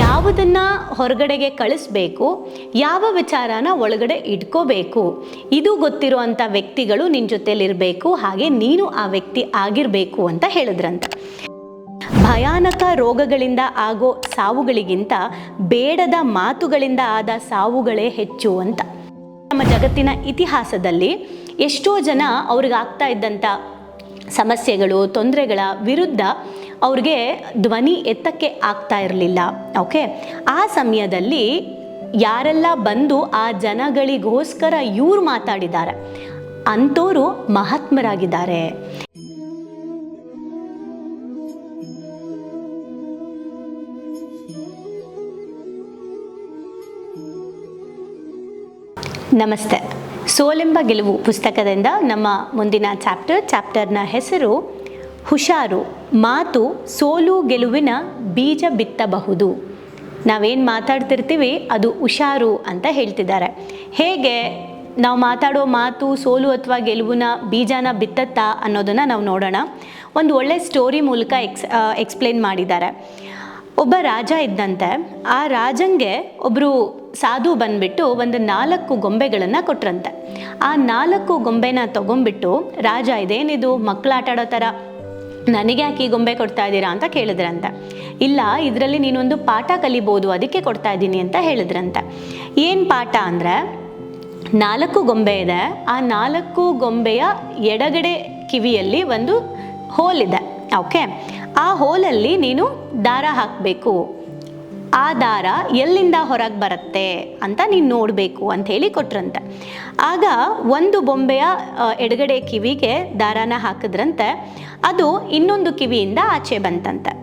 ಯಾವುದನ್ನ ಹೊರಗಡೆಗೆ ಕಳಿಸ್ಬೇಕು, ಯಾವ ವಿಚಾರನ ಒಳಗಡೆ ಇಟ್ಕೋಬೇಕು, ಇದು ಗೊತ್ತಿರುವಂಥ ವ್ಯಕ್ತಿಗಳು ನಿನ್ನ ಜೊತೆಲಿರಬೇಕು, ಹಾಗೆ ನೀನು ಆ ವ್ಯಕ್ತಿ ಆಗಿರಬೇಕು ಅಂತ ಹೇಳಿದ್ರಂತ. ಭಯಾನಕ ರೋಗಗಳಿಂದ ಆಗೋ ಸಾವುಗಳಿಗಿಂತ ಬೇಡದ ಮಾತುಗಳಿಂದ ಆದ ಸಾವುಗಳೇ ಹೆಚ್ಚು ಅಂತ. ನಮ್ಮ ಜಗತ್ತಿನ ಇತಿಹಾಸದಲ್ಲಿ ಎಷ್ಟೋ ಜನ ಅವ್ರಿಗಾಗ್ತಾ ಇದ್ದಂಥ ಸಮಸ್ಯೆಗಳು, ತೊಂದರೆಗಳ ವಿರುದ್ಧ ಅವ್ರಿಗೆ ಧ್ವನಿ ಎತ್ತಕ್ಕೆ ಆಗ್ತಾ ಇರಲಿಲ್ಲ ಓಕೆ ಆ ಸಮಯದಲ್ಲಿ ಯಾರೆಲ್ಲ ಬಂದು ಆ ಜನಗಳಿಗೋಸ್ಕರ ಇವ್ರು ಮಾತಾಡಿದ್ದಾರೆ, ಅಂಥೋರು ಮಹಾತ್ಮರಾಗಿದ್ದಾರೆ. ನಮಸ್ತೆ. ಸೋಲೆಂಬ ಗೆಲುವು ಪುಸ್ತಕದಿಂದ ನಮ್ಮ ಮುಂದಿನ ಚಾಪ್ಟರ್ ಚಾಪ್ಟರ್ನ ಹೆಸರು ಹುಷಾರು, ಮಾತು, ಸೋಲು ಗೆಲುವಿನ ಬೀಜ ಬಿತ್ತಬಹುದು. ನಾವೇನು ಮಾತಾಡ್ತಿರ್ತೀವಿ, ಅದು ಹುಷಾರು ಅಂತ ಹೇಳ್ತಿದ್ದಾರೆ. ಹೇಗೆ ನಾವು ಮಾತಾಡೋ ಮಾತು, ಸೋಲು ಅಥವಾ ಗೆಲುವಿನ ಬೀಜನ ಬಿತ್ತತ್ತಾ ಅನ್ನೋದನ್ನು ನಾವು ನೋಡೋಣ. ಒಂದು ಒಳ್ಳೆ ಸ್ಟೋರಿ ಮೂಲಕ ಎಕ್ಸ್ ಎಕ್ಸ್ಪ್ಲೇನ್ ಮಾಡಿದ್ದಾರೆ. ಒಬ್ಬ ರಾಜ ಇದ್ದಂತೆ, ಆ ರಾಜಂಗೆ ಒಬ್ಬರು ಸಾಧು ಬಂದ್ಬಿಟ್ಟು ಒಂದು ನಾಲ್ಕು ಗೊಂಬೆಗಳನ್ನು ಕೊಟ್ರಂತೆ. ಆ ನಾಲ್ಕು ಗೊಂಬೆನ ತಗೊಂಡ್ಬಿಟ್ಟು ರಾಜ, ಇದೇನಿದು ಮಕ್ಕಳು ಆಟಾಡೋ ಥರ ನನಗೆ ಯಾಕೆ ಈ ಗೊಂಬೆ ಕೊಡ್ತಾ ಇದ್ದೀರಾ ಅಂತ ಕೇಳಿದ್ರಂತೆ. ಇಲ್ಲ, ಇದರಲ್ಲಿ ನೀನೊಂದು ಪಾಠ ಕಲಿಬೋದು, ಅದಕ್ಕೆ ಕೊಡ್ತಾ ಇದ್ದೀನಿ ಅಂತ ಹೇಳಿದ್ರಂತೆ. ಏನು ಪಾಠ ಅಂದರೆ, ನಾಲ್ಕು ಗೊಂಬೆ ಇದೆ. ಆ ನಾಲ್ಕು ಗೊಂಬೆಯ ಎಡಗಡೆ ಕಿವಿಯಲ್ಲಿ ಒಂದು ಹೋಲ್ ಇದೆ. ಓಕೆ ಆ ಹೋಲಲ್ಲಿ ನೀನು ದಾರ ಹಾಕಬೇಕು. ಆ ದಾರ ಎಲ್ಲಿಂದ ಹೊರಗೆ ಬರುತ್ತೆ ಅಂತ ನೀನು ನೋಡಬೇಕು ಅಂತ ಹೇಳಿ ಕೊಟ್ರಂತೆ. ಆಗ ಒಂದು ಬೊಂಬೆಯ ಎಡಗಡೆ ಕಿವಿಗೆ ದಾರಾನ ಹಾಕಿದ್ರಂತೆ, ಅದು ಇನ್ನೊಂದು ಕಿವಿಯಿಂದ ಆಚೆ ಬಂತಂತೆ.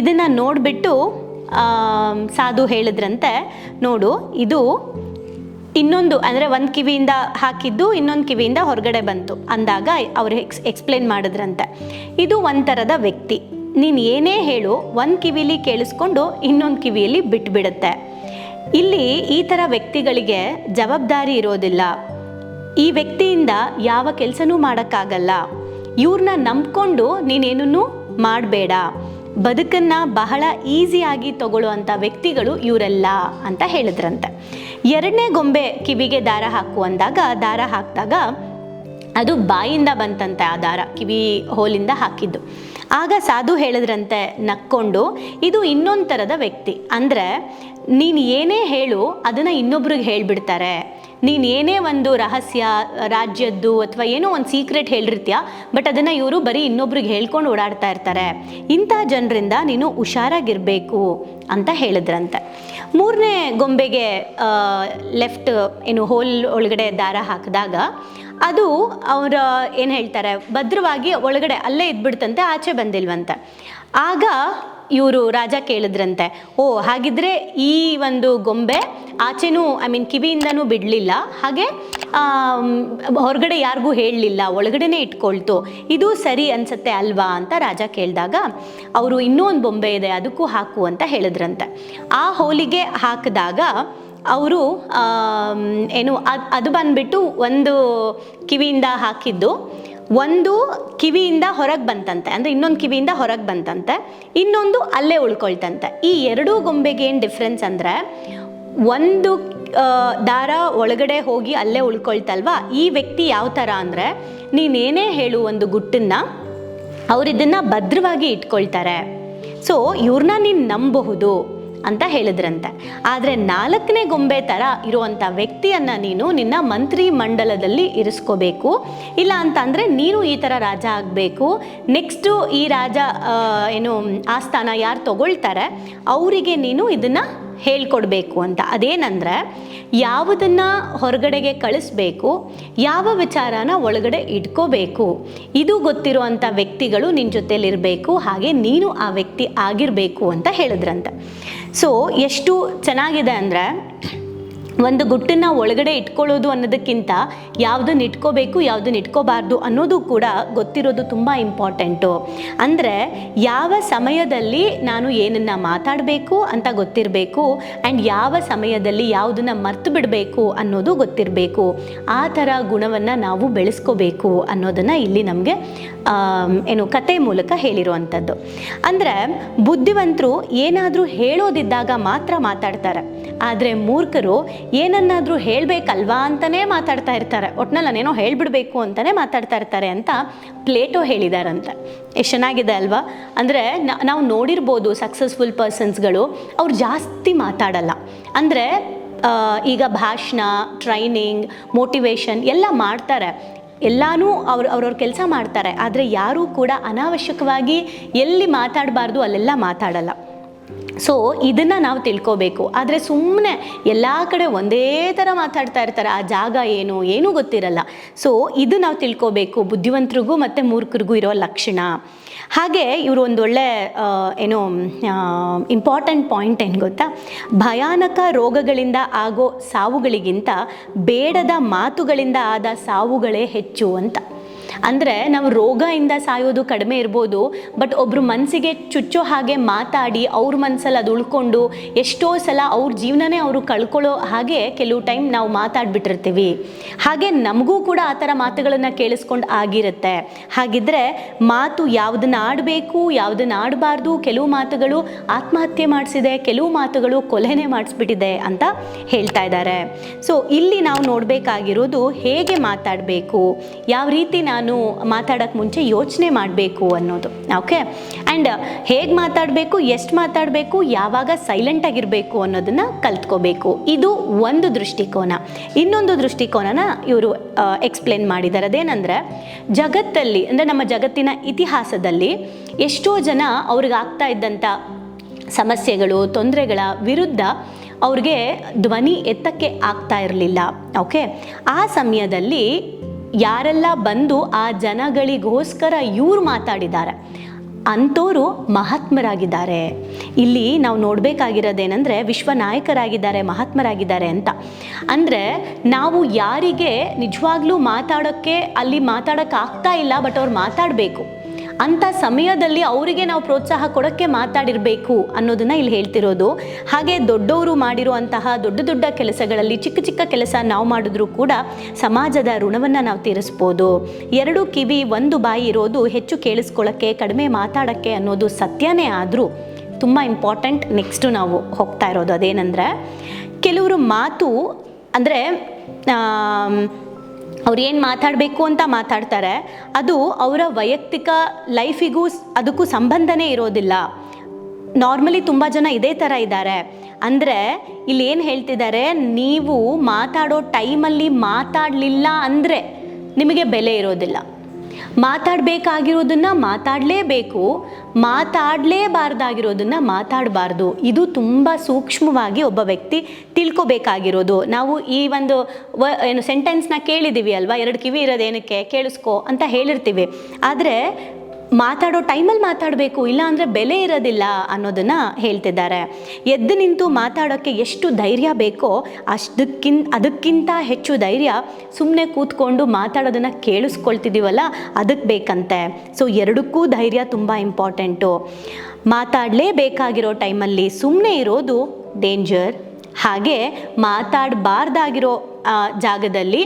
ಇದನ್ನು ನೋಡಿಬಿಟ್ಟು ಸಾಧು ಹೇಳಿದ್ರಂತೆ, ನೋಡು, ಇದು ಇನ್ನೊಂದು, ಅಂದರೆ ಒಂದು ಕಿವಿಯಿಂದ ಹಾಕಿದ್ದು ಇನ್ನೊಂದು ಕಿವಿಯಿಂದ ಹೊರಗಡೆ ಬಂತು ಅಂದಾಗ ಅವ್ರು ಎಕ್ಸ್, ಎಕ್ಸ್ಪ್ಲೇನ್ ಮಾಡಿದ್ರಂತೆ. ಇದು ಒಂಥರದ ವ್ಯಕ್ತಿ. ನೀನು ಏನೇ ಹೇಳು, ಒಂದು ಕಿವಿಲಿ ಕೇಳಿಸ್ಕೊಂಡು ಇನ್ನೊಂದು ಕಿವಿಯಲ್ಲಿ ಬಿಟ್ಬಿಡುತ್ತೆ. ಇಲ್ಲಿ ಈ ಥರ ವ್ಯಕ್ತಿಗಳಿಗೆ ಜವಾಬ್ದಾರಿ ಇರೋದಿಲ್ಲ. ಈ ವ್ಯಕ್ತಿಯಿಂದ ಯಾವ ಕೆಲಸನೂ ಮಾಡೋಕ್ಕಾಗಲ್ಲ. ಇವ್ರನ್ನ ನಂಬ್ಕೊಂಡು ನೀನೇನೂ ಮಾಡಬೇಡ. ಬದುಕನ್ನು ಬಹಳ ಈಸಿಯಾಗಿ ತಗೊಳ್ಳುವಂಥ ವ್ಯಕ್ತಿಗಳು ಇವರೆಲ್ಲ ಅಂತ ಹೇಳಿದ್ರಂತೆ. ಎರಡನೇ ಗೊಂಬೆ ಕಿವಿಗೆ ದಾರ ಹಾಕು ಅಂದಾಗ ದಾರ ಹಾಕಿದಾಗ ಅದು ಬಾಯಿಂದ ಬಂತಂತೆ ಆ ದಾರ, ಕಿವಿ ಹೋಲಿಂದ ಹಾಕಿದ್ದು. ಆಗ ಸಾಧು ಹೇಳಿದ್ರಂತೆ ನಕ್ಕೊಂಡು, ಇದು ಇನ್ನೊಂದು ಥರದ ವ್ಯಕ್ತಿ. ಅಂದರೆ, ನೀನು ಏನೇ ಹೇಳು, ಅದನ್ನು ಇನ್ನೊಬ್ರಿಗೆ ಹೇಳಿಬಿಡ್ತಾರೆ. ನೀನು ಏನೇ ಒಂದು ರಹಸ್ಯ, ರಾಜ್ಯದ್ದು ಅಥವಾ ಏನೋ ಒಂದು ಸೀಕ್ರೆಟ್ ಹೇಳಿರ್ತೀಯ ಬಟ್ ಅದನ್ನು ಇವರು ಬರೀ ಇನ್ನೊಬ್ರಿಗೆ ಹೇಳ್ಕೊಂಡು ಓಡಾಡ್ತಾ ಇರ್ತಾರೆ. ಇಂಥ ಜನರಿಂದ ನೀನು ಹುಷಾರಾಗಿರಬೇಕು ಅಂತ ಹೇಳಿದ್ರಂತೆ. ಮೂರನೇ ಗೊಂಬೆಗೆ ಲೆಫ್ಟ್ ಏನು ಹೋಲ್ ಒಳಗಡೆ ದಾರ ಹಾಕಿದಾಗ ಅದು ಅವರ ಏನು ಹೇಳ್ತಾರೆ, ಭದ್ರವಾಗಿ ಒಳಗಡೆ ಅಲ್ಲೇ ಇದ್ಬಿಡ್ತಂತೆ, ಆಚೆ ಬಂದಿಲ್ವಂತೆ. ಆಗ ಇವರು ರಾಜ ಕೇಳಿದ್ರಂತೆ, ಓ, ಹಾಗಿದ್ರೆ ಈ ಒಂದು ಗೊಂಬೆ ಆಚೆನೂ ಐ ಮೀನ್ ಕಿವಿಯಿಂದನೂ ಬಿಡಲಿಲ್ಲ, ಹಾಗೆ ಹೊರಗಡೆ ಯಾರಿಗೂ ಹೇಳಲಿಲ್ಲ, ಒಳಗಡೆನೇ ಇಟ್ಕೊಳ್ತು, ಇದು ಸರಿ ಅನ್ಸುತ್ತೆ ಅಲ್ವಾ ಅಂತ ರಾಜ ಕೇಳಿದಾಗ, ಅವರು ಇನ್ನೂ ಒಂದು ಬೊಂಬೆ ಇದೆ, ಅದಕ್ಕೂ ಹಾಕು ಅಂತ ಹೇಳಿದ್ರಂತೆ. ಆ ಹೋಲಿಗೆ ಹಾಕಿದಾಗ ಅವರು ಏನು, ಅದು ಅದು ಬಂದುಬಿಟ್ಟು ಒಂದು ಕಿವಿಯಿಂದ ಹಾಕಿದ್ದು. ಒಂದು ಕಿವಿಯಿಂದ ಹೊರಗೆ ಬಂತಂತೆ, ಅಂದರೆ ಇನ್ನೊಂದು ಕಿವಿಯಿಂದ ಹೊರಗೆ ಬಂತಂತೆ, ಇನ್ನೊಂದು ಅಲ್ಲೇ ಉಳ್ಕೊಳ್ತಂತೆ. ಈ ಎರಡೂ ಗೊಂಬೆಗೆ ಏನು ಡಿಫ್ರೆನ್ಸ್ ಅಂದರೆ, ಒಂದು ದಾರ ಒಳಗಡೆ ಹೋಗಿ ಅಲ್ಲೇ ಉಳ್ಕೊಳ್ತಲ್ವಾ? ಈ ವ್ಯಕ್ತಿ ಯಾವ ಥರ ಅಂದರೆ, ನೀನೇನೇ ಹೇಳು ಒಂದು ಗುಟ್ಟನ್ನು ಅವರಿದ್ದನ್ನು ಭದ್ರವಾಗಿ ಇಟ್ಕೊಳ್ತಾರೆ. ಸೊ ಇವ್ರನ್ನ ನೀನು ನಂಬಬಹುದು ಅಂತ ಹೇಳಿದ್ರಂತೆ. ಆದರೆ ನಾಲ್ಕನೇ ಗೊಂಬೆ ಥರ ಇರುವಂಥ ವ್ಯಕ್ತಿಯನ್ನು ನೀನು ನಿನ್ನ ಮಂತ್ರಿ ಮಂಡಲದಲ್ಲಿ ಇರಿಸ್ಕೋಬೇಕು. ಇಲ್ಲ ಅಂತಂದರೆ ನೀನು ಈ ಥರ ರಾಜ ಆಗಬೇಕು. ನೆಕ್ಸ್ಟು ಈ ರಾಜ ಏನು, ಆಸ್ಥಾನ ಯಾರು ತಗೊಳ್ತಾರೆ, ಅವರಿಗೆ ನೀನು ಇದನ್ನು ಹೇಳ್ಕೊಡ್ಬೇಕು ಅಂತ. ಅದೇನಂದ್ರೆ, ಯಾವುದನ್ನ ಹೊರಗಡೆಗೆ ಕಳಿಸ್ಬೇಕು, ಯಾವ ವಿಚಾರನ ಒಳಗಡೆ ಇಟ್ಕೋಬೇಕು. ಇದು ಗೊತ್ತಿರುವಂಥ ವ್ಯಕ್ತಿಗಳು ನಿನ್ನ ಜೊತೆಲಿರಬೇಕು, ಹಾಗೆ ನೀನು ಆ ವ್ಯಕ್ತಿ ಆಗಿರಬೇಕು ಅಂತ ಹೇಳಿದ್ರಂತೆ. ಸೊ ಎಷ್ಟು ಚೆನ್ನಾಗಿದೆ ಅಂದರೆ ಒಂದು ಗುಟ್ಟನ್ನ ಒಳಗಡೆ ಇಟ್ಕೊಳ್ಳೋದು ಅನ್ನೋದಕ್ಕಿಂತ ಯಾವುದನ್ನ ಇಟ್ಕೋಬೇಕು, ಯಾವುದನ್ನ ಇಟ್ಕೋಬಾರ್ದು ಅನ್ನೋದು ಕೂಡ ಗೊತ್ತಿರೋದು ತುಂಬ ಇಂಪಾರ್ಟೆಂಟು. ಅಂದರೆ ಯಾವ ಸಮಯದಲ್ಲಿ ನಾನು ಏನನ್ನು ಮಾತಾಡಬೇಕು ಅಂತ ಗೊತ್ತಿರಬೇಕು ಆ್ಯಂಡ್ ಯಾವ ಸಮಯದಲ್ಲಿ ಯಾವುದನ್ನು ಮರ್ತು ಬಿಡಬೇಕು ಅನ್ನೋದು ಗೊತ್ತಿರಬೇಕು. ಆ ಥರ ಗುಣವನ್ನು ನಾವು ಬೆಳೆಸ್ಕೋಬೇಕು ಅನ್ನೋದನ್ನು ಇಲ್ಲಿ ನಮಗೆ ಏನು ಕತೆ ಮೂಲಕ ಹೇಳಿರುವಂಥದ್ದು. ಅಂದರೆ ಬುದ್ಧಿವಂತರು ಏನಾದರೂ ಹೇಳೋದಿದ್ದಾಗ ಮಾತ್ರ ಮಾತಾಡ್ತಾರೆ. ಆದರೆ ಮೂರ್ಖರು ಏನನ್ನಾದರೂ ಹೇಳಬೇಕಲ್ವಾ ಅಂತಲೇ ಮಾತಾಡ್ತಾ ಇರ್ತಾರೆ. ಒಟ್ನಲ್ಲಿ ನಾನೇನೋ ಹೇಳಿಬಿಡ್ಬೇಕು ಅಂತಲೇ ಮಾತಾಡ್ತಾ ಇರ್ತಾರೆ ಅಂತ ಪ್ಲೇಟೋ ಹೇಳಿದಾರಂತೆ. ಎಷ್ಟು ಚೆನ್ನಾಗಿದೆ ಅಲ್ವಾ? ಅಂದರೆ ನಾವು ನೋಡಿರ್ಬೋದು ಸಕ್ಸಸ್ಫುಲ್ ಪರ್ಸನ್ಸ್ಗಳು ಅವ್ರು ಜಾಸ್ತಿ ಮಾತಾಡಲ್ಲ. ಅಂದರೆ ಈಗ ಭಾಷಣ ಟ್ರೈನಿಂಗ್ ಮೋಟಿವೇಶನ್ ಎಲ್ಲ ಮಾಡ್ತಾರೆ. ಎಲ್ಲನೂ ಅವ್ರು, ಅವ್ರವ್ರ ಕೆಲಸ ಮಾಡ್ತಾರೆ. ಆದರೆ ಯಾರೂ ಕೂಡ ಅನಾವಶ್ಯಕವಾಗಿ ಎಲ್ಲಿ ಮಾತಾಡಬಾರ್ದು ಅಲ್ಲೆಲ್ಲ ಮಾತಾಡಲ್ಲ. ಸೊ ಇದನ್ನು ನಾವು ತಿಳ್ಕೋಬೇಕು. ಆದರೆ ಸುಮ್ಮನೆ ಎಲ್ಲ ಕಡೆ ಒಂದೇ ಥರ ಮಾತಾಡ್ತಾ ಇರ್ತಾರೆ. ಆ ಜಾಗ ಏನು ಏನೂ ಗೊತ್ತಿರಲ್ಲ. ಸೊ ಇದು ನಾವು ತಿಳ್ಕೋಬೇಕು. ಬುದ್ಧಿವಂತರಿಗೂ ಮತ್ತು ಮೂರ್ಖರಿಗೂ ಇರೋ ಲಕ್ಷಣ. ಹಾಗೆ ಇವರು ಒಂದು ಒಳ್ಳೆ ಆ, ಏನೋ ಇಂಪಾರ್ಟೆಂಟ್ ಪಾಯಿಂಟ್ ಏನು ಗೊತ್ತಾ? ಭಯಾನಕ ರೋಗಗಳಿಂದ ಆಗೋ ಸಾವುಗಳಿಗಿಂತ ಬೇಡದ ಮಾತುಗಳಿಂದ ಆದ ಸಾವುಗಳೇ ಹೆಚ್ಚು ಅಂತ. ಅಂದರೆ ನಾವು ರೋಗದಿಂದ ಸಾಯೋದು ಕಡಿಮೆ ಇರ್ಬೋದು ಬಟ್ ಒಬ್ಬರು ಮನಸ್ಸಿಗೆ ಚುಚ್ಚೋ ಹಾಗೆ ಮಾತಾಡಿ ಅವ್ರ ಮನಸ್ಸಲ್ಲಿ ಅದು ಉಳ್ಕೊಂಡು ಎಷ್ಟೋ ಸಲ ಅವ್ರ ಜೀವನನೇ ಅವರು ಕಳ್ಕೊಳ್ಳೋ ಹಾಗೆ ಕೆಲವು ಟೈಮ್ ನಾವು ಮಾತಾಡ್ಬಿಟ್ಟಿರ್ತೀವಿ. ಹಾಗೆ ನಮಗೂ ಕೂಡ ಆ ಥರ ಮಾತುಗಳನ್ನು ಕೇಳಿಸ್ಕೊಂಡು ಆಗಿರುತ್ತೆ. ಹಾಗಿದ್ರೆ ಮಾತು ಯಾವುದನ್ನ ಆಡಬೇಕು, ಯಾವುದನ್ನ ಆಡಬಾರ್ದು, ಕೆಲವು ಮಾತುಗಳು ಆತ್ಮಹತ್ಯೆ ಮಾಡಿಸಿದೆ, ಕೆಲವು ಮಾತುಗಳು ಕೊಲೆನೇ ಮಾಡಿಸ್ಬಿಟ್ಟಿದೆ ಅಂತ ಹೇಳ್ತಾ ಇದ್ದಾರೆ. ಸೊ ಇಲ್ಲಿ ನಾವು ನೋಡಬೇಕಾಗಿರೋದು ಹೇಗೆ ಮಾತಾಡಬೇಕು, ಯಾವ ರೀತಿ ನಾನು ಮಾತಾಡೋಕ್ಕೆ ಮುಂಚೆ ಯೋಚನೆ ಮಾಡಬೇಕು ಅನ್ನೋದು ಓಕೆ ಆ್ಯಂಡ್ ಹೇಗೆ ಮಾತಾಡಬೇಕು, ಎಷ್ಟು ಮಾತಾಡಬೇಕು, ಯಾವಾಗ ಸೈಲೆಂಟ್ ಆಗಿರಬೇಕು ಅನ್ನೋದನ್ನು ಕಲ್ತ್ಕೋಬೇಕು. ಇದು ಒಂದು ದೃಷ್ಟಿಕೋನ. ಇನ್ನೊಂದು ದೃಷ್ಟಿಕೋನನ ಇವರು ಎಕ್ಸ್ಪ್ಲೇನ್ ಮಾಡಿದ್ದಾರೆ ಅದೇನೆಂದರೆ, ಜಗತ್ತಲ್ಲಿ, ಅಂದರೆ ನಮ್ಮ ಜಗತ್ತಿನ ಇತಿಹಾಸದಲ್ಲಿ ಎಷ್ಟೋ ಜನ ಅವ್ರಿಗಾಗ್ತಾ ಇದ್ದಂಥ ಸಮಸ್ಯೆಗಳು, ತೊಂದರೆಗಳ ವಿರುದ್ಧ ಅವ್ರಿಗೆ ಧ್ವನಿ ಎತ್ತಕ್ಕೆ ಆಗ್ತಾ ಇರಲಿಲ್ಲ ಓಕೆ ಆ ಸಮಯದಲ್ಲಿ ಯಾರೆಲ್ಲ ಬಂದು ಆ ಜನಗಳಿಗೋಸ್ಕರ ಇವ್ರು ಮಾತಾಡಿದ್ದಾರೆ ಅಂಥವರು ಮಹಾತ್ಮರಾಗಿದ್ದಾರೆ. ಇಲ್ಲಿ ನಾವು ನೋಡಬೇಕಾಗಿರೋದೇನೆಂದರೆ ವಿಶ್ವ ನಾಯಕರಾಗಿದ್ದಾರೆ ಮಹಾತ್ಮರಾಗಿದ್ದಾರೆ ಅಂತ. ಅಂದರೆ ನಾವು ಯಾರಿಗೆ ನಿಜವಾಗ್ಲೂ ಮಾತಾಡೋಕ್ಕೆ, ಅಲ್ಲಿ ಮಾತಾಡೋಕ್ಕಾಗ್ತಾ ಇಲ್ಲ, ಬಟ್ ಅವ್ರು ಮಾತಾಡಬೇಕು. ಅಂಥ ಸಮಯದಲ್ಲಿ ಅವರಿಗೆ ನಾವು ಪ್ರೋತ್ಸಾಹ ಕೊಡೋಕ್ಕೆ ಮಾತಾಡಿರಬೇಕು ಅನ್ನೋದನ್ನ ಇಲ್ಲಿ ಹೇಳ್ತಿರೋದು. ಹಾಗೆ ದೊಡ್ಡವರು ಮಾಡಿರುವಂತಹ ದೊಡ್ಡ ದೊಡ್ಡ ಕೆಲಸಗಳಲ್ಲಿ ಚಿಕ್ಕ ಚಿಕ್ಕ ಕೆಲಸ ನಾವು ಮಾಡಿದ್ರೂ ಕೂಡ ಸಮಾಜದ ಋಣವನ್ನು ನಾವು ತೀರಿಸ್ಬೋದು. ಎರಡು ಕಿವಿ, ಒಂದು ಬಾಯಿ ಇರೋದು ಹೆಚ್ಚು ಕೇಳಿಸ್ಕೊಳ್ಳೋಕ್ಕೆ, ಕಡಿಮೆ ಮಾತಾಡೋಕ್ಕೆ ಅನ್ನೋದು ಸತ್ಯನೇ ಆದರೂ ತುಂಬ ಇಂಪಾರ್ಟೆಂಟ್ ನೆಕ್ಸ್ಟು ನಾವು ಹೋಗ್ತಾ ಇರೋದು ಅದೇನೆಂದರೆ, ಕೆಲವರು ಮಾತು ಅಂದರೆ ಅವ್ರು ಏನು ಮಾತಾಡಬೇಕು ಅಂತ ಮಾತಾಡ್ತಾರೆ, ಅದು ಅವರ ವೈಯಕ್ತಿಕ ಲೈಫಿಗೂ ಅದಕ್ಕೂ ಸಂಬಂಧನೇ ಇರೋದಿಲ್ಲ. ನಾರ್ಮಲಿ ತುಂಬ ಜನ ಇದೇ ಥರ ಇದ್ದಾರೆ. ಅಂದರೆ ಇಲ್ಲಿ ಏನು ಹೇಳ್ತಿದ್ದಾರೆ, ನೀವು ಮಾತಾಡೋ ಟೈಮಲ್ಲಿ ಮಾತಾಡಲಿಲ್ಲ ಅಂದರೆ ನಿಮಗೆ ಬೆಲೆ ಇರೋದಿಲ್ಲ. ಮಾತಾಡಬೇಕಾಗಿರೋದನ್ನ ಮಾತಾಡಲೇಬೇಕು. ಮಾತಾಡಲೇಬಾರ್ದಾಗಿರೋದನ್ನು ಮಾತಾಡಬಾರ್ದು. ಇದು ತುಂಬ ಸೂಕ್ಷ್ಮವಾಗಿ ಒಬ್ಬ ವ್ಯಕ್ತಿ ತಿಳ್ಕೊಬೇಕಾಗಿರೋದು. ನಾವು ಈ ಒಂದು ವ, ಏನು ಸೆಂಟೆನ್ಸ್ನ ಕೇಳಿದ್ದೀವಿ ಅಲ್ವಾ? ಎರಡು ಕಿವಿ ಇರೋದೇನಕ್ಕೆ? ಕೇಳಿಸ್ಕೊ ಅಂತ ಹೇಳಿರ್ತೀವಿ. ಆದರೆ ಮಾತಾಡೋ ಟೈಮಲ್ಲಿ ಮಾತಾಡಬೇಕು, ಇಲ್ಲ ಅಂದರೆ ಬೆಲೆ ಇರೋದಿಲ್ಲ ಅನ್ನೋದನ್ನ ಹೇಳ್ತಿದ್ದಾರೆ. ಎದ್ದು ನಿಂತು ಮಾತಾಡೋಕ್ಕೆ ಎಷ್ಟು ಧೈರ್ಯ ಬೇಕೋ ಅಷ್ಟಕ್ಕಿಂತ ಅದಕ್ಕಿಂತ ಹೆಚ್ಚು ಧೈರ್ಯ ಸುಮ್ಮನೆ ಕೂತ್ಕೊಂಡು ಮಾತಾಡೋದನ್ನು ಕೇಳಿಸ್ಕೊಳ್ತಿದ್ದೀವಲ್ಲ ಅದಕ್ಕೆ ಬೇಕಂತೆ. ಸೊ ಎರಡಕ್ಕೂ ಧೈರ್ಯ ತುಂಬ ಇಂಪಾರ್ಟೆಂಟು. ಮಾತಾಡಲೇಬೇಕಾಗಿರೋ ಟೈಮಲ್ಲಿ ಸುಮ್ಮನೆ ಇರೋದು ಡೇಂಜರ್ ಹಾಗೆ ಮಾತಾಡಬಾರ್ದಾಗಿರೋ ಜಾಗದಲ್ಲಿ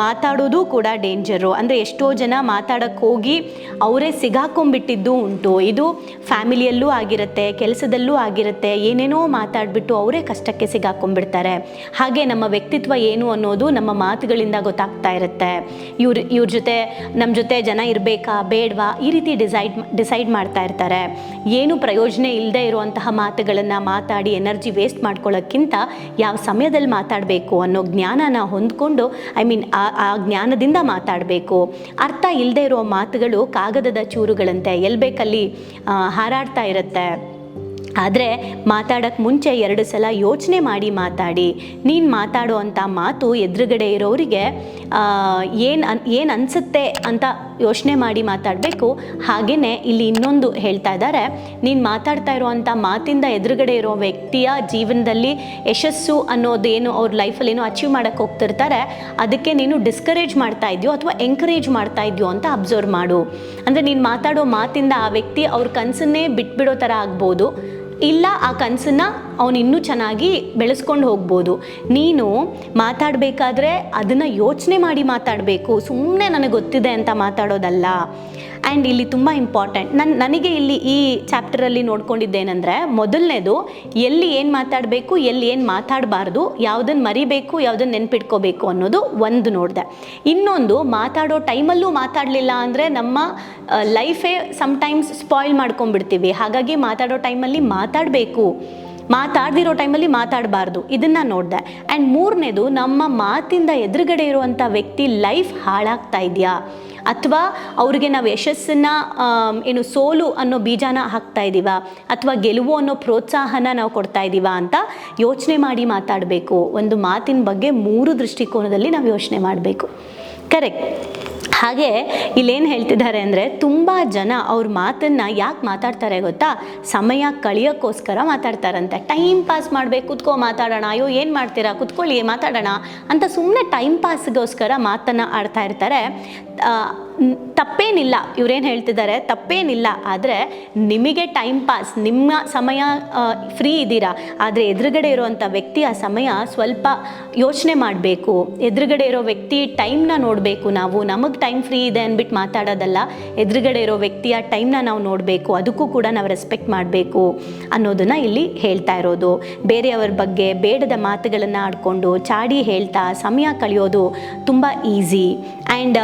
ಮಾತಾಡೋದು ಕೂಡ ಡೇಂಜರು. ಅಂದರೆ ಎಷ್ಟೋ ಜನ ಮಾತಾಡಕ್ಕೆ ಹೋಗಿ ಅವರೇ ಸಿಗಾಕೊಂಡ್ಬಿಟ್ಟಿದ್ದು ಉಂಟು. ಇದು ಫ್ಯಾಮಿಲಿಯಲ್ಲೂ ಆಗಿರುತ್ತೆ, ಕೆಲಸದಲ್ಲೂ ಆಗಿರುತ್ತೆ. ಏನೇನೋ ಮಾತಾಡಿಬಿಟ್ಟು ಅವರೇ ಕಷ್ಟಕ್ಕೆ ಸಿಗಾಕೊಂಡ್ಬಿಡ್ತಾರೆ. ಹಾಗೆ ನಮ್ಮ ವ್ಯಕ್ತಿತ್ವ ಏನು ಅನ್ನೋದು ನಮ್ಮ ಮಾತುಗಳಿಂದ ಗೊತ್ತಾಗ್ತಾ ಇರುತ್ತೆ. ಇವ್ರ ಇವ್ರ ಜೊತೆ ನಮ್ಮ ಜೊತೆ ಜನ ಇರಬೇಕಾ, ಬೇಡವಾ? ಈ ರೀತಿ ಡಿಸೈಡ್ ಡಿಸೈಡ್ ಮಾಡ್ತಾ ಇರ್ತಾರೆ. ಏನು ಪ್ರಯೋಜನ ಇಲ್ಲದೆ ಇರುವಂತಹ ಮಾತುಗಳನ್ನು ಮಾತಾಡಿ, ಎನರ್ಜಿ ವೇಸ್ಟ್ ಮಾಡ್ಕೊಳ್ಳೋಕ್ಕಿಂತ ಯಾವ ಸಮಯದಲ್ಲಿ ಮಾತಾಡಬೇಕು ಅನ್ನೋ ಜ್ಞಾನನ ಹೊಂದ್ಕೊಂಡು ಐ ಮೀನ್ ಆ ಜ್ಞಾನದಿಂದ ಮಾತಾಡಬೇಕು. ಅರ್ಥ ಇಲ್ಲದೆ ಇರೋ ಮಾತುಗಳು ಕಾಗದದ ಚೂರುಗಳಂತೆ. ಎಲ್ಲಿ ಬೇಕಲ್ಲಿ ಹಾರಾಡ್ತಾ ಇರುತ್ತೆ. ಆದರೆ ಮಾತಾಡೋಕ್ಕೆ ಮುಂಚೆ ಎರಡು ಸಲ ಯೋಚನೆ ಮಾಡಿ ಮಾತಾಡಿ. ನೀನು ಮಾತಾಡೋ ಅಂಥ ಮಾತು ಎದುರುಗಡೆ ಇರೋರಿಗೆ ಏನು ಅನ್, ಏನು ಅನಿಸುತ್ತೆ ಅಂತ ಯೋಚನೆ ಮಾಡಿ ಮಾತಾಡಬೇಕು. ಹಾಗೆಯೇ ಇಲ್ಲಿ ಇನ್ನೊಂದು ಹೇಳ್ತಾ ಇದ್ದಾರೆ ನೀನು ಮಾತಾಡ್ತಾ ಇರೋವಂಥ ಮಾತಿಂದ ಎದುರುಗಡೆ ಇರೋ ವ್ಯಕ್ತಿಯ ಜೀವನದಲ್ಲಿ ಯಶಸ್ಸು ಅನ್ನೋದೇನು ಅವ್ರ ಲೈಫಲ್ಲಿ ಏನೋ ಅಚೀವ್ ಮಾಡೋಕ್ಕೆ ಹೋಗ್ತಿರ್ತಾರೆ, ಅದಕ್ಕೆ ನೀನು ಡಿಸ್ಕರೇಜ್ ಮಾಡ್ತಾ ಇದೆಯೋ ಅಥವಾ ಎಂಕರೇಜ್ ಮಾಡ್ತಾ ಇದೆಯೋ ಅಂತ ಅಬ್ಸರ್ವ್ ಮಾಡು. ಅಂದರೆ ನೀನು ಮಾತಾಡೋ ಮಾತಿಂದ ಆ ವ್ಯಕ್ತಿ ಅವ್ರ ಕನಸನ್ನೇ ಬಿಟ್ಬಿಡೋ ಥರ ಆಗ್ಬೋದು. ಇಲ್ಲ, ಆ ಕನಸನ್ನು ಅವನು ಇನ್ನೂ ಚೆನ್ನಾಗಿ ಬೆಳೆಸ್ಕೊಂಡು ಹೋಗ್ಬೋದು. ನೀನು ಮಾತಾಡಬೇಕಾದ್ರೆ ಅದನ್ನು ಯೋಚನೆ ಮಾಡಿ ಮಾತಾಡಬೇಕು. ಸುಮ್ಮನೆ ನನಗೆ ಗೊತ್ತಿದೆ ಅಂತ ಮಾತಾಡೋದಲ್ಲ. ಆ್ಯಂಡ್ ಇಲ್ಲಿ ತುಂಬ ಇಂಪಾರ್ಟೆಂಟ್ ನನ್ನ ನನಗೆ ಇಲ್ಲಿ ಈ ಚಾಪ್ಟರಲ್ಲಿ ನೋಡ್ಕೊಂಡಿದ್ದೇನೆಂದರೆ, ಮೊದಲನೇದು ಎಲ್ಲಿ ಏನು ಮಾತಾಡಬೇಕು, ಎಲ್ಲಿ ಏನು ಮಾತಾಡಬಾರ್ದು ಯಾವುದನ್ನು ಮರಿಬೇಕು ಯಾವುದನ್ನು ನೆನ್ಪಿಟ್ಕೋಬೇಕು ಅನ್ನೋದು ಒಂದು ನೋಡಿದೆ. ಇನ್ನೊಂದು, ಮಾತಾಡೋ ಟೈಮಲ್ಲೂ ಮಾತಾಡಲಿಲ್ಲ ಅಂದರೆ ನಮ್ಮ ಲೈಫೇ ಸಮ್ಟೈಮ್ಸ್ ಸ್ಪಾಯ್ಲ್ ಮಾಡ್ಕೊಂಡ್ಬಿಡ್ತೀವಿ. ಹಾಗಾಗಿ ಮಾತಾಡೋ ಟೈಮಲ್ಲಿ ಮಾತಾಡಬೇಕು. ಮಾತಾಡ್ದಿರೋ ಟೈಮಲ್ಲಿ ಮಾತಾಡಬಾರ್ದು. ಇದನ್ನು ನೋಡಿದೆ. ಆ್ಯಂಡ್ ಮೂರನೇದು, ನಮ್ಮ ಮಾತಿಂದ ಎದುರುಗಡೆ ಇರುವಂಥ ವ್ಯಕ್ತಿ ಲೈಫ್ ಹಾಳಾಗ್ತಾ ಇದೆಯಾ? ಅಥವಾ ಅವ್ರಿಗೆ ನಾವು ಯಶಸ್ಸನ್ನು ಏನು ಸೋಲು ಅನ್ನೋ ಬೀಜನ ಹಾಕ್ತಾ ಇದ್ದೀವ ಅಥವಾ ಗೆಲುವು ಅನ್ನೋ ಪ್ರೋತ್ಸಾಹನ ನಾವು ಕೊಡ್ತಾ ಇದ್ದೀವ ಅಂತ ಯೋಚನೆ ಮಾಡಿ ಮಾತಾಡಬೇಕು. ಒಂದು ಮಾತಿನ ಬಗ್ಗೆ ಮೂರು ದೃಷ್ಟಿಕೋನದಲ್ಲಿ ನಾವು ಯೋಚನೆ ಮಾಡಬೇಕು. ಕರೆಕ್ಟ್ ಹಾಗೆ ಇಲ್ಲೇನು ಹೇಳ್ತಿದ್ದಾರೆ ಅಂದರೆ ತುಂಬ ಜನ ಅವ್ರ ಮಾತನ್ನು ಯಾಕೆ ಮಾತಾಡ್ತಾರೆ ಗೊತ್ತಾ? ಸಮಯ ಕಳೆಯೋಕ್ಕೋಸ್ಕರ ಮಾತಾಡ್ತಾರಂತೆ. ಟೈಮ್ ಪಾಸ್ ಮಾಡಬೇಕು, ಕುತ್ಕೋ, ಮಾತಾಡೋಣ. ಅಯ್ಯೋ, ಏನು ಮಾಡ್ತೀರಾ? ಕುತ್ಕೊಳ್ಳಿ, ಮಾತಾಡೋಣ ಅಂತ ಸುಮ್ಮನೆ ಟೈಮ್ ಪಾಸ್ಗೋಸ್ಕರ ಮಾತನ್ನು ಆಡ್ತಾ ಇರ್ತಾರೆ. ತಪ್ಪೇನಿಲ್ಲ. ಇವ್ರೇನು ಹೇಳ್ತಿದ್ದಾರೆ? ತಪ್ಪೇನಿಲ್ಲ. ಆದರೆ ನಿಮಗೆ ಟೈಮ್ ಪಾಸ್ ನಿಮ್ಮ ಸಮಯ ಫ್ರೀ ಇದ್ದೀರಾ? ಆದರೆ ಎದುರುಗಡೆ ಇರುವಂಥ ವ್ಯಕ್ತಿ ಆ ಸಮಯ ಸ್ವಲ್ಪ ಯೋಚನೆ ಮಾಡಬೇಕು. ಎದುರುಗಡೆ ಇರೋ ವ್ಯಕ್ತಿ ಟೈಮ್ನ ನೋಡಬೇಕು ನಾವು. ನಮಗೆ ಟೈಮ್ ಫ್ರೀ ಇದೆ ಅಂದ್ಬಿಟ್ಟು ಮಾತಾಡೋದಲ್ಲ. ಎದುರುಗಡೆ ಇರೋ ವ್ಯಕ್ತಿಯ ಟೈಮ್ನ ನಾವು ನೋಡಬೇಕು. ಅದಕ್ಕೂ ಕೂಡ ನಾವು ರೆಸ್ಪೆಕ್ಟ್ ಮಾಡಬೇಕು ಅನ್ನೋದನ್ನು ಇಲ್ಲಿ ಹೇಳ್ತಾ ಇರೋದು. ಬೇರೆಯವ್ರ ಬಗ್ಗೆ ಬೇಡದ ಮಾತುಗಳನ್ನು ಆಡಿಕೊಂಡು, ಚಾಡಿ ಹೇಳ್ತಾ, ಸಮಯ ಕಳೆಯೋದು ತುಂಬ ಈಸಿ ಆ್ಯಂಡ್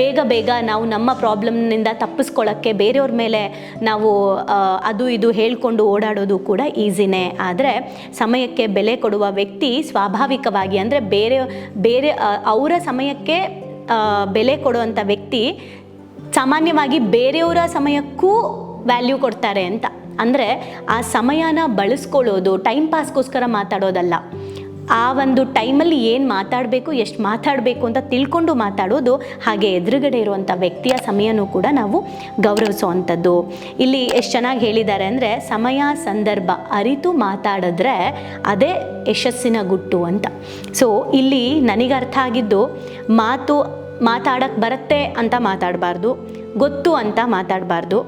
ಬೇಗ ಬೇಗ ನಾವು ನಮ್ಮ ಪ್ರಾಬ್ಲಮ್ನಿಂದ ತಪ್ಪಿಸ್ಕೊಳ್ಳೋಕ್ಕೆ ಬೇರೆಯವ್ರ ಮೇಲೆ ನಾವು ಅದು ಇದು ಹೇಳ್ಕೊಂಡು ಓಡಾಡೋದು ಕೂಡ ಈಸಿನೇ. ಆದರೆ ಸಮಯಕ್ಕೆ ಬೆಲೆ ಕೊಡುವ ವ್ಯಕ್ತಿ ಸ್ವಾಭಾವಿಕವಾಗಿ ಅಂದರೆ ಬೇರೆ ಬೇರೆ ಅವರ ಸಮಯಕ್ಕೆ ಬೆಲೆ ಕೊಡುವಂಥ ವ್ಯಕ್ತಿ ಸಾಮಾನ್ಯವಾಗಿ ಬೇರೆಯವರ ಸಮಯಕ್ಕೂ ವ್ಯಾಲ್ಯೂ ಕೊಡ್ತಾರೆ ಅಂತ. ಅಂದರೆ ಆ ಸಮಯನ ಬಳಸ್ಕೊಳ್ಳೋದು ಟೈಮ್ ಪಾಸ್ಗೋಸ್ಕರ ಮಾತಾಡೋದಲ್ಲ. ಆ ಒಂದು ಟೈಮಲ್ಲಿ ಏನು ಮಾತಾಡಬೇಕು, ಎಷ್ಟು ಮಾತಾಡಬೇಕು ಅಂತ ತಿಳ್ಕೊಂಡು ಮಾತಾಡೋದು ಹಾಗೆ ಎದುರುಗಡೆ ಇರುವಂಥ ವ್ಯಕ್ತಿಯ ಸಮಯನೂ ಕೂಡ ನಾವು ಗೌರವಿಸುವಂಥದ್ದು. ಇಲ್ಲಿ ಎಷ್ಟು ಚೆನ್ನಾಗಿ ಹೇಳಿದ್ದಾರೆ ಅಂದರೆ, ಸಮಯ, ಸಂದರ್ಭ ಅರಿತು ಮಾತಾಡಿದ್ರೆ ಅದೇ ಯಶಸ್ಸಿನ ಗುಟ್ಟು ಅಂತ. ಸೊ ಇಲ್ಲಿ ನನಗೆ ಅರ್ಥ ಆಗಿದ್ದು, ಮಾತು ಮಾತಾಡಕ್ಕೆ ಬರುತ್ತೆ ಅಂತ ಮಾತಾಡಬಾರ್ದು, ಗೊತ್ತು ಅಂತ ಮಾತಾಡಬಾರ್ದು.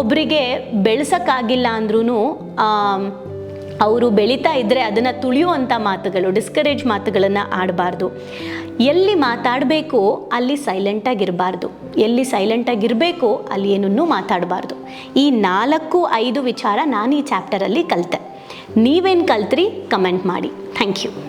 ಒಬ್ಬರಿಗೆ ಬೆಳೆಸೋಕ್ಕಾಗಿಲ್ಲ ಅಂದ್ರೂ ಅವರು ಬೆಳೀತಾ ಇದ್ದರೆ ಅದನ್ನು ತುಳಿಯುವಂಥ ಮಾತುಗಳು ಡಿಸ್ಕರೇಜ್ ಮಾತುಗಳನ್ನು ಆಡಬಾರ್ದು. ಎಲ್ಲಿ ಮಾತಾಡಬೇಕು ಅಲ್ಲಿ ಸೈಲೆಂಟಾಗಿರಬಾರ್ದು ಎಲ್ಲಿ ಸೈಲೆಂಟಾಗಿರಬೇಕು ಅಲ್ಲಿ ಏನನ್ನೂ ಮಾತಾಡಬಾರ್ದು. ಈ ನಾಲ್ಕು, ಐದು ವಿಚಾರ ನಾನು ಈ ಚಾಪ್ಟರಲ್ಲಿ ಕಲಿತೆ. ನೀವೇನು ಕಲ್ತ್ರಿ? ಕಮೆಂಟ್ ಮಾಡಿ. Thank you